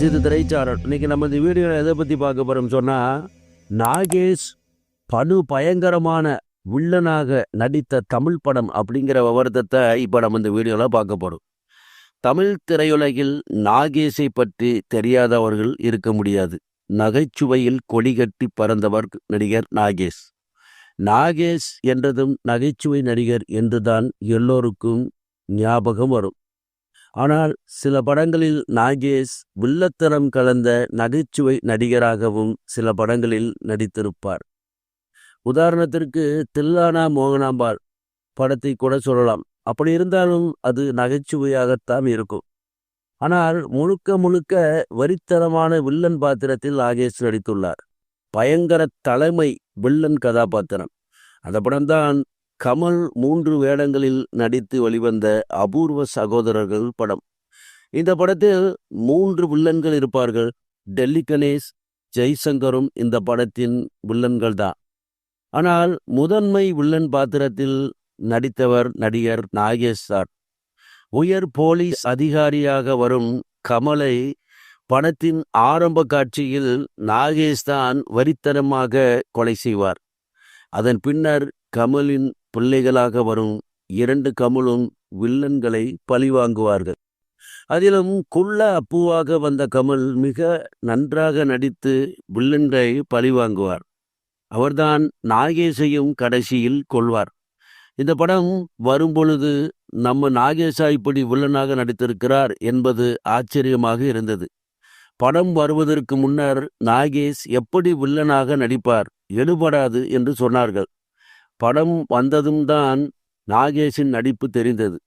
சிறு திரைச்சாரன் திரைச்சாரல். இன்னைக்கு நம்ம இந்த வீடியோவில் எதை பற்றி பார்க்க போகிறோம் சொன்னால் நாகேஷ் படு பயங்கரமான வில்லனாக நடித்த தமிழ் படம் அப்படிங்கிற விவரத்தை இப்போ நம்ம இந்த வீடியோவில் பார்க்க போகிறோம் தமிழ் திரையுலகில் நாகேஷை பற்றி தெரியாதவர்கள் இருக்க முடியாது. நகைச்சுவையில் கொடிகட்டி பறந்தவர் நடிகர் நாகேஷ். நாகேஷ் என்றதும் நகைச்சுவை நடிகர் என்றுதான் எல்லோருக்கும் ஞாபகம் வரும். ஆனால் சில படங்களில் நாகேஷ் வில்லத்தனம் கலந்த நகைச்சுவை நடிகராகவும் சில படங்களில் நடித்திருப்பார். உதாரணத்திற்கு தில்லானா மோகனாம்பாள் படத்தை கூட சொல்லலாம். அப்படி இருந்தாலும் அது நகைச்சுவையாகத்தான் இருக்கும். ஆனால் முழுக்க முழுக்க வரித்தனமான வில்லன் பாத்திரத்தில் நாகேஷ் நடித்துள்ளார். பயங்கர தலைமை வில்லன் கதாபாத்திரம். அந்த படம்தான் கமல் மூன்று வேடங்களில் நடித்து வெளிவந்த அபூர்வ சகோதரர்கள் படம். இந்த படத்தில் மூன்று வில்லன்கள் இருப்பார்கள். டெல்லி கணேஷ் ஜெய்சங்கரும் இந்த படத்தின் வில்லன்கள் தான். ஆனால் முதன்மை வில்லன் பாத்திரத்தில் நடித்தவர் நடிகர் நாகேஷ் சார். உயர் போலீஸ் அதிகாரியாக வரும் கமலை படத்தின் ஆரம்ப காட்சியில் நாகேஷ் தான் வரித்தனமாக கொலை செய்வார். அதன் பின்னர் கமலின் பிள்ளைகளாக வரும் இரண்டு கமலும் வில்லன்களை பழிவாங்குவார்கள். அதிலும் குள்ள அப்புவாக வந்த கமல் மிக நன்றாக நடித்து வில்லன்களை பழிவாங்குவார். அவர்தான் நாகேஷையும் கடைசியில் கொள்வார் இந்த படம் வரும்பொழுது நம்ம நாகேஷா இப்படி வில்லனாக நடித்திருக்கிறார் என்பது ஆச்சரியமாக இருந்தது. படம் வருவதற்கு முன்னர் நாகேஷ் எப்படி வில்லனாக நடிப்பார் எடுபடாது என்று சொன்னார்கள். படம் வந்ததும் தான் நாகேஷின் நடிப்பு தெரிந்தது.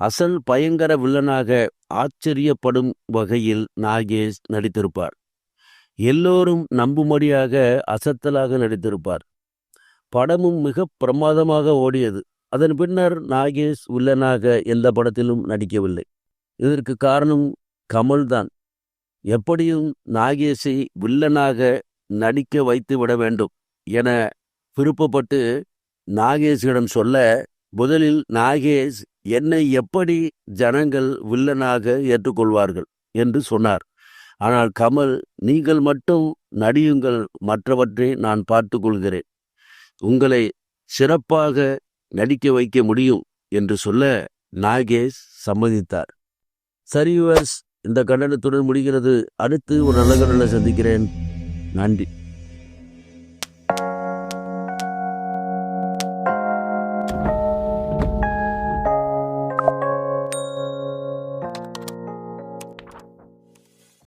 அசல் பயங்கர வில்லனாக ஆச்சரியப்படும் வகையில் நாகேஷ் நடித்திருப்பார். எல்லோரும் நம்பும்படியாக அசத்தலாக நடித்திருப்பார். படமும் மிக பிரமாதமாக ஓடியது. அதன் பின்னர் நாகேஷ் வில்லனாக எந்த படத்திலும் நடிக்கவில்லை. இதற்கு காரணம் கமல்தான். எப்படியும் நாகேஷை வில்லனாக நடிக்க வைத்து விட வேண்டும் என விருப்பப்பட்டு நாகேஷிடம் சொல்ல முதலில் நாகேஷ் என்னை எப்படி ஜனங்கள் வில்லனாக ஏற்றுக்கொள்வார்கள்? என்று சொன்னார். ஆனால் கமல் நீங்கள் மட்டும் நடியுங்கள் மற்றவற்றை நான் பார்த்து கொள்கிறேன். உங்களை சிறப்பாக நடிக்க வைக்க முடியும் என்று சொல்ல நாகேஷ் சம்மதித்தார். சரி இந்த கண்டனத்துடன் முடிகிறது. அடுத்து ஒரு நல்ல கடலை சந்திக்கிறேன். நன்றி.